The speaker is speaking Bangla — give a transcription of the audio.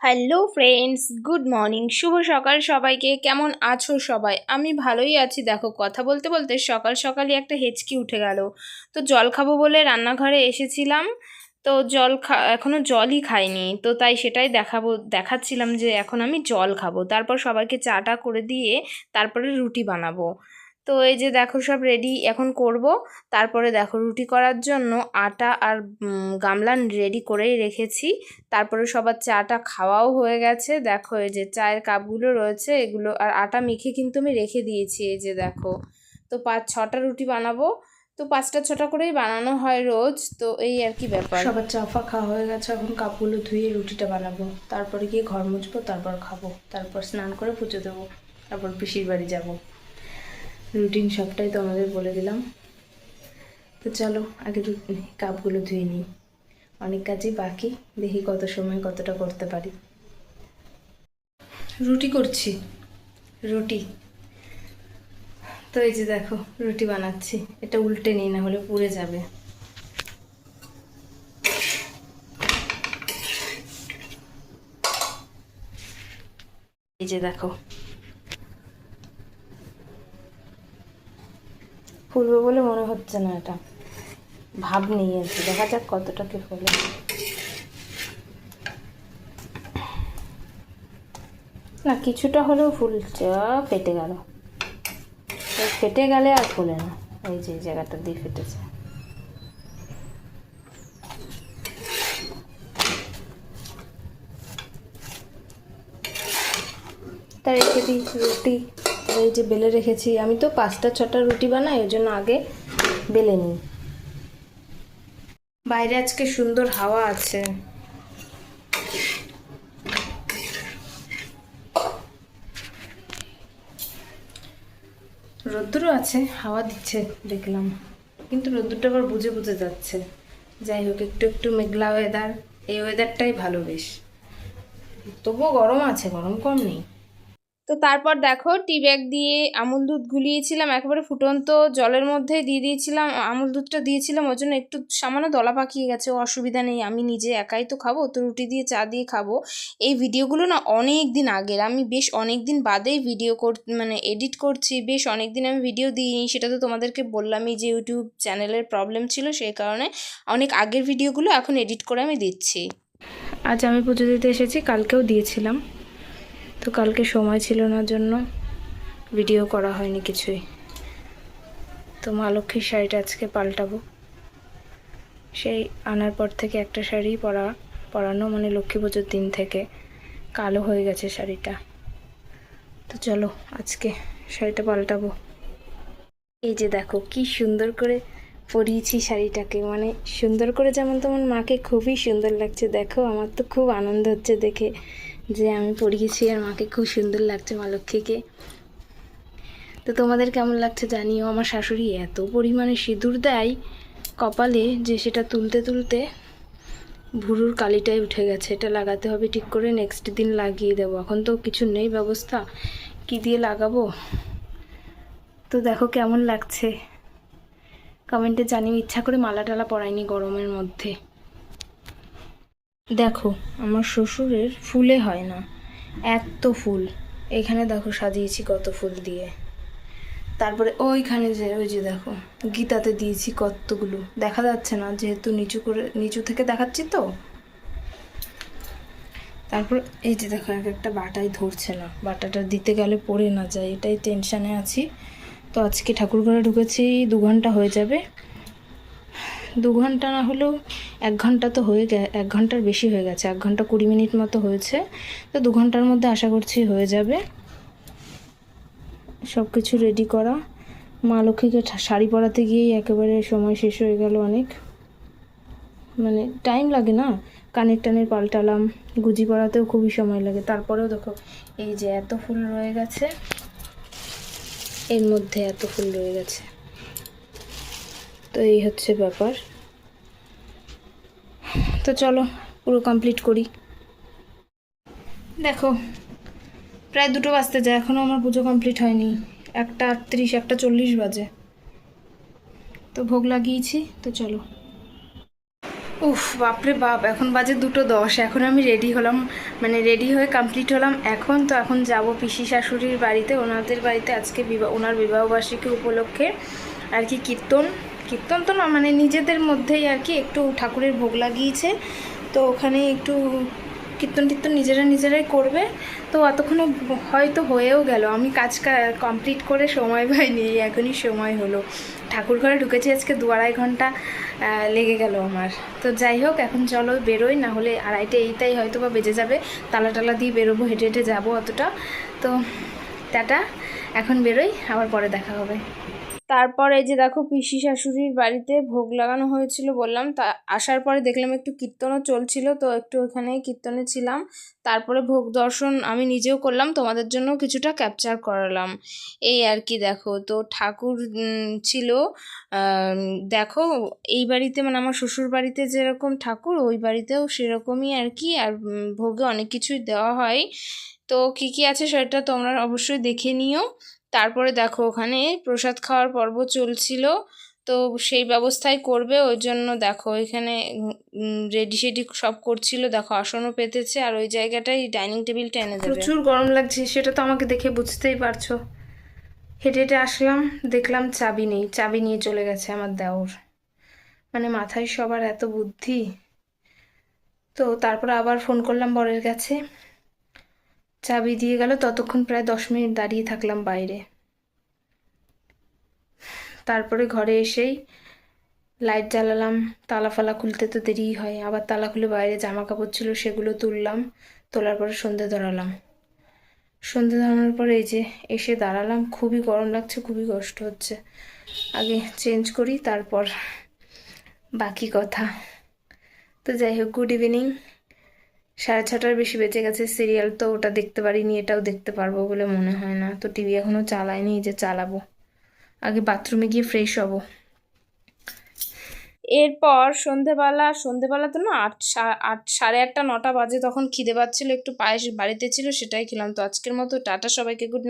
হ্যালো ফ্রেন্ডস গুড মর্নিং শুভ সকাল সবাইকে। কেমন আছো সবাই? আমি ভালোই আছি। দেখো, কথা বলতে বলতে সকাল সকালই একটা হেঁচকি উঠে গেল। তো জল খাব বলে রান্নাঘরে এসেছিলাম। তো জল খা এখনও জলই খাইনি। তো তাই সেটাই দেখাবো, দেখাচ্ছিলাম যে এখন আমি জল খাব। তারপর সবাইকে চাটা করে দিয়ে তারপরে রুটি বানাবো। তো এই যে দেখো সব রেডি এখন করব। তারপরে দেখো রুটি করার জন্য আটা আর গামলা রেডি করেই রেখেছি। তারপরে সবার চাটা খাওয়াও হয়ে গেছে। দেখো এই যে চায়ের কাপগুলো রয়েছে, এগুলো আর আটা মেখে কিন্তু আমি রেখে দিয়েছি এই যে দেখো। তো পাঁচ, ছটা রুটি বানাবো। তো পাঁচটা, ছটা করেই বানানো হয় রোজ। তো এই আর কি ব্যাপার। সবার চাফা খাওয়া হয়ে গেছে, এখন কাপগুলো ধুয়ে রুটিটা বানাবো। তারপরে গিয়ে ঘর মুছবো, তারপর খাব। তারপর স্নান করে পুজো দেবো। তারপর পিসির বাড়ি যাব। রুটিন সবটাই তো আমাদের বলে দিলাম। তো চলো, আগে কাপগুলো ধুয়ে নিই। অনেক কাজই বাকি, দেখি কত সময় কতটা করতে পারি। রুটি করছি। রুটি। তো এই যে দেখো, রুটি বানাচ্ছি। এটা উল্টে নিই না হলে পুড়ে যাবে। এই যে দেখো ফুলবে বলে মনে হচ্ছে না এটা। ভাব নিয়েছি দেখা যাক কতটা কি ফলে। না, কিছুটা হলেও ফুলছে ফেটে গেল। ফেটে গেলে আর ফুলে না। এই যে জায়গাটা দিয়ে ফেটেছে। তাই রেখে দিই রুটি। এই যে বেলে রেখেছি। আমি তো পাঁচটা, ছটা রুটি বানাই, ওই জন্য আগে বেলে নিই। বাইরে আজকে সুন্দর হাওয়া আছে। রোদ্দুরও আছে, হাওয়া দিচ্ছে, দেখলাম। কিন্তু রোদ্দুরটা আবার বুঝে বুঝে যাচ্ছে। যাই হোক, একটু একটু মেঘলা ওয়েদার এই ওয়েদারটাই ভালো বেশ। তবুও গরম আছে, গরম কম নেই। তো তারপর দেখো টি ব্যাগ দিয়ে আমুল দুধ গুলিয়েছিলাম, একেবারে ফুটন্ত জলের মধ্যে দিয়ে দিয়েছিলাম, আমুল দুধটা দিয়েছিলাম ওই জন্য একটু সামান্য দলা পাকিয়ে গেছে, অসুবিধা নেই, আমি নিজে একাই তো খাব, তো রুটি দিয়ে চা দিয়ে খাব। এই ভিডিওগুলো না অনেক দিন আগের, আমি বেশ অনেক দিন বাদেই ভিডিও কর মানে এডিট করছি, বেশ অনেক দিন আমি ভিডিও দিইনি, সেটা তো তোমাদেরকে বললামই যে ইউটিউব চ্যানেলের প্রবলেম ছিল সেই কারণে অনেক আগের ভিডিওগুলো এখন এডিট করে আমি দিচ্ছি। আজ আমি পুজো দিতে এসেছি, কালকেও দিয়েছিলাম। তো কালকে সময় ছিল না জন্য ভিডিও করা হয়নি কিছুই। তো মা লক্ষ্মীর শাড়িটা আজকে পাল্টাবো। সেই আনার পর থেকে একটা শাড়ি পরা, পরানো মানে লক্ষ্মী পুজোর দিন থেকে কালো হয়ে গেছে শাড়িটা। তো চলো আজকে শাড়িটা পাল্টাবো। এই যে দেখো কি সুন্দর করে পরিয়েছি শাড়িটাকে মানে সুন্দর করে যেমন তেমন মাকে খুবই সুন্দর লাগছে, দেখো আমার তো খুব আনন্দ হচ্ছে দেখে। যে আমি পরিয়েছি আর মাকে খুব সুন্দর লাগছে মা লক্ষ্মীকে। তো তোমাদের কেমন লাগছে জানিও। আমার শাশুড়ি এত পরিমাণে সিঁদুর দেয় কপালে যে সেটা তুলতে তুলতে ভুরুর কালিটাই উঠে গেছে। এটা লাগাতে হবে ঠিক করে নেক্সট দিন লাগিয়ে দেবো। এখন তো কিছু নেই ব্যবস্থা। কি দিয়ে লাগাবো? তো দেখো কেমন লাগছে। কমেন্টে জানিও। ইচ্ছা করে মালা টালা পরাইনি গরমের মধ্যে। দেখো, আমার শ্বশুরের ফুলে হয় না। এত ফুল। এখানে দেখো, সাজিয়েছি কত ফুল দিয়ে। তারপরে ওইখানে যে, ওই যে দেখো, গীতাতে দিয়েছি কতগুলো। দেখা যাচ্ছে না, যেহেতু নিচু করে, নিচু থেকে দেখাচ্ছি তো। তারপর এই যে দেখো, এক একটা বাটাই ধরছে না। বাটাটা দিতে গেলে পড়ে না যায়, এটাই টেনশানে আছি। তো আজকে ঠাকুর ঘরে ঢুকেছি, দু ঘণ্টা হয়ে যাবে। দু ঘণ্টা না হলেও এক ঘণ্টা তো হয়ে গে, এক ঘণ্টার বেশি হয়ে গেছে, এক ঘণ্টা কুড়ি মিনিট মতো হয়েছে। তো দু ঘণ্টার মধ্যে আশা করছি হয়ে যাবে। সব কিছু রেডি করা। মা লক্ষ্মীকে শাড়ি পরাতে গিয়েই একেবারে সময় শেষ হয়ে গেল অনেক। মানে টাইম লাগে না? কানের টানের পাল্টালাম, গুজি পরাতেও খুবই সময় লাগে। তারপরেও দেখো, এই যে এত ফুল রয়ে গেছে, এর মধ্যে এত ফুল রয়ে গেছে। তো এই হচ্ছে ব্যাপার। তো চলো, পুরো কমপ্লিট করি। দেখো, প্রায় দুটো বাজতে যায় এখনও আমার পুজো কমপ্লিট হয়নি। একটা আটত্রিশ, একটা চল্লিশ বাজে। তো ভোগ লাগিয়েছি, তো চলো। উফ, বাপরে বাপ, এখন বাজে দুটো দশ। এখন আমি রেডি হলাম মানে রেডি হয়ে কমপ্লিট হলাম এখন। তো এখন যাব পিসি শাশুড়ির বাড়িতে, ওনাদের বাড়িতে আজকে বিবাহ, ওনার বিবাহবার্ষিকী উপলক্ষে। আর কি কীর্তন কীর্তন তো না মানে নিজেদের মধ্যেই আর কি একটু ঠাকুরের ভোগ লাগিয়েছে। তো ওখানে একটু কীর্তন টীর্তন নিজেরা নিজেরাই করবে। তো অতক্ষণে হয়তো হয়েও গেল। আমি কাজ কমপ্লিট করে সময় পাইনি এখনই সময় হলো। ঠাকুর ঘরে ঢুকেছি আজকে দু আড়াই ঘণ্টা লেগে গেল আমার। তো যাই হোক, এখন চলো বেরোই, না হলে আড়াইটে এইটাই হয়তো বা বেজে যাবে। তালা টালা দিয়ে বেরোবো, হেঁটে হেঁটে যাব অতটা। তো টাটা, এখন বেরোই, আবার পরে দেখা হবে। তারপর এই যে দেখো পিসি শাশুড়ির বাড়িতে ভোগ লাগানো হয়েছিল বললাম, তা আসার পরে দেখলাম একটু কীর্তনও চলছিল, তো একটু ওখানে কীর্তনে ছিলাম। তারপরে ভোগ দর্শন আমি নিজেও করলাম, তোমাদের জন্য কিছুটা ক্যাপচার করালাম। এই আর কি দেখো, তো ঠাকুর ছিল দেখো এই বাড়িতে মানে আমার শ্বশুর বাড়িতে যেরকম ঠাকুর, ওই বাড়িতেও সেরকমই আর কি, আর ভোগে অনেক কিছুই দেওয়া হয়। তো কী কী আছে সেটা তোমরা অবশ্যই দেখে নিও। তারপরে দেখো ওখানে প্রসাদ খাওয়ার পর্ব চলছিল। তো সেই ব্যবস্থাই করবে, ওই জন্য দেখো এখানে রেডি সেডি সব করছিল। দেখো আসনও পেতেছে, আর ওই জায়গাটাই ডাইনিং টেবিলটা এনে দেবে। প্রচুর গরম লাগছে, সেটা তো আমাকে দেখে বুঝতেই পারছ। হেঁটে হেঁটে আসলাম, দেখলাম চাবি নেই, চাবি নিয়ে চলে গেছে আমার দেওর। মানে মাথায় সবার এত বুদ্ধি। তো তারপর আবার ফোন করলাম বরের কাছে। চাবি দিয়ে গেল, ততক্ষণ প্রায় দশ মিনিট দাঁড়িয়ে থাকলাম বাইরে। তারপরে ঘরে এসেই লাইট জ্বালালাম তালা ফালা খুলতে তো দেরিই হয়, আবার তালা খুলে বাইরে জামা কাপড় ছিল সেগুলো তুললাম, তোলার পরে সন্ধে ধরালাম। সন্ধে ধরানোর পরে এই যে এসে দাঁড়ালাম, খুবই গরম লাগছে, খুবই কষ্ট হচ্ছে। আগে চেঞ্জ করি, তারপর বাকি কথা। তো যাই হোক, গুড ইভিনিং। সাড়ে ছটার বেশি বেঁচে গেছে সিরিয়াল তো ওটা দেখতে পারিনি, এটাও দেখতে পারব বলে মনে হয় না। তো টিভি এখনও চালায়নি যে চালাবো। আগে বাথরুমে গিয়ে ফ্রেশ হব। এরপর সন্ধেবেলা সন্ধেবেলা তো না, আট আট, সাড়ে আটটা, নটা বাজে তখন খিদে পাচ্ছিল, একটু পায়েস বাড়িতে ছিল, সেটাই খেলাম। তো আজকের মতো, টাটা সবাইকে গুড